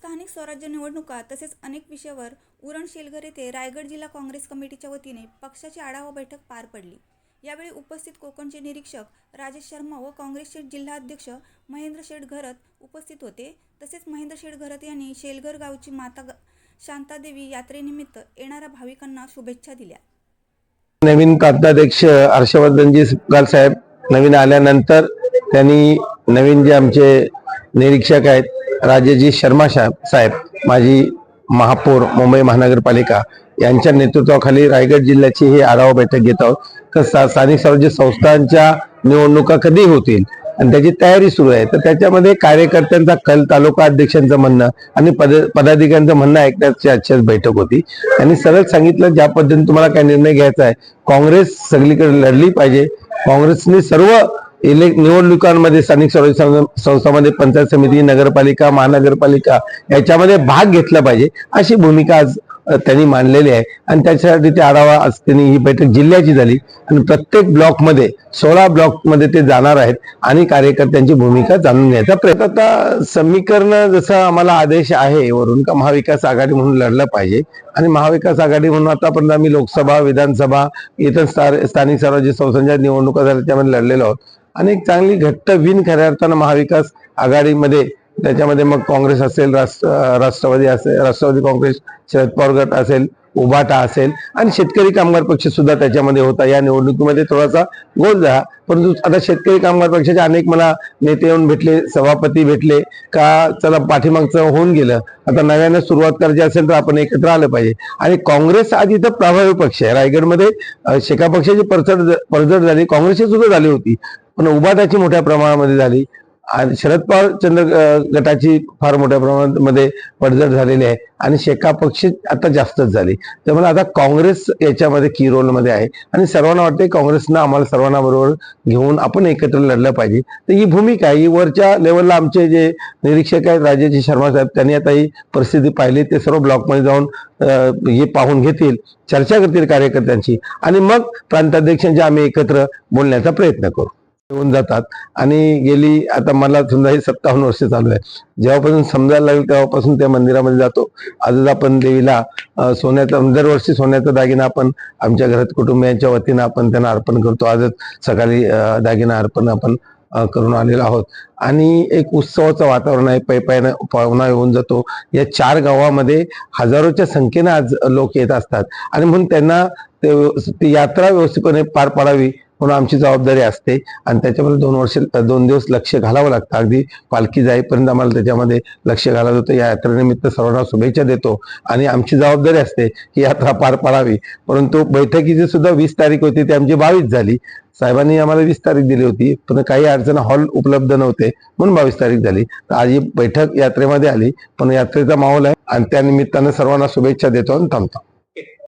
स्थानिक स्वराज्य निवडणुका तसेच अनेक विषयावर उरण शेलघर येथे रायगड जिल्हा काँग्रेस कमिटीच्या वतीने पक्षाची आढावा बैठक पार पडली. यावेळी उपस्थित कोकणचे निरीक्षक राजेश शर्मा व काँग्रेसचे जिल्हाध्यक्ष महेंद्र शेठ घरत उपस्थित होते. तसेच महेंद्र शेठ घरत यांनी शेलघर गावची माता ग- शांतादेवी यात्रेनिमित्त येणाऱ्या भाविकांना शुभेच्छा दिल्या. नवीन प्रांताध्यक्ष हर्षवर्धनजी सुकाल साहेब नवीन आल्यानंतर त्यांनी नवीन जे आमचे निरीक्षक आहेत राजेजी शर्मा साहेब साहेब माजी महापौर मुंबई महानगरपालिका यांच्या नेतृत्वाखाली रायगड जिल्ह्याची ही आढावा बैठक घेत आहोत. तर स्थानिक स्वराज्य संस्थांच्या निवडणुका कधी होतील? आणि त्याची तयारी सुरू आहे. तर त्याच्यामध्ये कार्यकर्त्यांचा कल तालुका अध्यक्षांचं म्हणणं आणि पद पदाधिकाऱ्यांचं म्हणणं ऐकण्याची आजची बैठक होती. त्यांनी सरळ सांगितलं ज्या पद्धतीने तुम्हाला काय निर्णय घ्यायचा आहे काँग्रेस सगळीकडे लढली पाहिजे. काँग्रेसने सर्व इलेक् निवडणुकांमध्ये स्थानिक स्वराज्य संस्थांमध्ये पंचायत समिती नगरपालिका महानगरपालिका याच्यामध्ये भाग घेतला पाहिजे अशी भूमिका आज त्यांनी मांडलेली आहे. आणि त्याच्यासाठी ते आढावा आज त्यांनी ही बैठक जिल्ह्याची झाली. आणि प्रत्येक ब्लॉकमध्ये सोळा ब्लॉकमध्ये ते जाणार आहेत आणि कार्यकर्त्यांची भूमिका जाणून घ्यायचा प्रयत्न. आता समीकरण जसं आम्हाला आदेश आहे वरून का महाविकास आघाडी म्हणून लढलं पाहिजे. आणि महाविकास आघाडी म्हणून आतापर्यंत आम्ही लोकसभा विधानसभा इतर स्थानिक स्वराज्य संस्थांच्या निवडणुका झाल्या त्यामध्ये लढलेलो आहोत. आणि एक चांगली घट्ट विन खऱ्या अर्थानं महाविकास आघाडीमध्ये त्याच्यामध्ये मग काँग्रेस असेल राष्ट्र राष्ट्रवादी असेल राष्ट्रवादी काँग्रेस शरद पवार गट असेल उभाटा असेल आणि शेतकरी कामगार पक्ष सुद्धा त्याच्यामध्ये होता. या निवडणुकीमध्ये थोडासा गोल झाला. परंतु आता शेतकरी कामगार पक्षाचे अनेक मला नेते येऊन भेटले सभापती भेटले का चला पाठीमागचं होऊन गेलं. आता नव्यानं सुरुवात करायची असेल तर आपण एकत्र आलं पाहिजे. आणि काँग्रेस आज इथं प्रभावी पक्ष आहे. रायगडमध्ये शेका पक्षाची परचड पडझड झाली. काँग्रेसची सुद्धा झाली होती. पण उभाटाची मोठ्या प्रमाणामध्ये झाली. आणि शरद पवार चंद्र गटाची फार मोठ्या प्रमाणामध्ये पडझड झालेली आहे. आणि शेका पक्ष आता जास्तच झाली. त्यामुळे आता काँग्रेस याच्यामध्ये की रोलमध्ये आहे. आणि सर्वांना वाटते काँग्रेसनं आम्हाला सर्वांना बरोबर घेऊन आपण एकत्र लढलं पाहिजे. तर ही भूमिका आहे. ही वरच्या लेवलला आमचे जे निरीक्षक आहेत राजाजी शर्मा साहेब त्यांनी आता ही परिस्थिती पाहिली. ते सर्व ब्लॉकमध्ये जाऊन हे पाहून घेतील चर्चा करतील कार्यकर्त्यांची. आणि मग प्रांताध्यक्षांची आम्ही एकत्र बोलण्याचा प्रयत्न करू. येऊन जातात. आणि गेली आता मला समजा हे सत्तावन्न वर्ष चालू आहे जेव्हापासून समजायला लागेल तेव्हापासून त्या मंदिरामध्ये जातो. आजच आपण देवीला सोन्याचा दरवर्षी सोन्याचा दागिना आपण आमच्या घरात कुटुंबियांच्या वतीनं आपण त्यांना अर्पण करतो. आजच सकाळी दागिना अर्पण आपण करून आलेलो आहोत. आणि एक उत्सवाचं वातावरण आहे पैपायनं पाहुणा येऊन जातो. या चार गावामध्ये हजारोच्या संख्येनं आज लोक येत असतात. आणि म्हणून त्यांना ते व्यव- यात्रा व्यवस्थितपणे पार पाडावी म्हणून आमची जबाबदारी असते. आणि त्याच्यामध्ये दोन वर्ष दोन दिवस लक्ष घालावं लागतं. अगदी पालखी जाईपर्यंत आम्हाला त्याच्यामध्ये लक्ष घालावं होतं या यात्रेनिमित्त सर्वांना शुभेच्छा देतो. आणि आमची जबाबदारी असते की यात्रा पार पाडावी. परंतु बैठकीची सुद्धा वीस तारीख होती ती आमची बावीस झाली. साहेबांनी आम्हाला वीस तारीख दिली होती पण काही अडचण हॉल उपलब्ध नव्हते म्हणून बावीस तारीख झाली. तर आज ही बैठक यात्रेमध्ये आली पण यात्रेचा माहोल आहे. आणि त्या निमित्तानं सर्वांना शुभेच्छा देतो आणि थांबतो.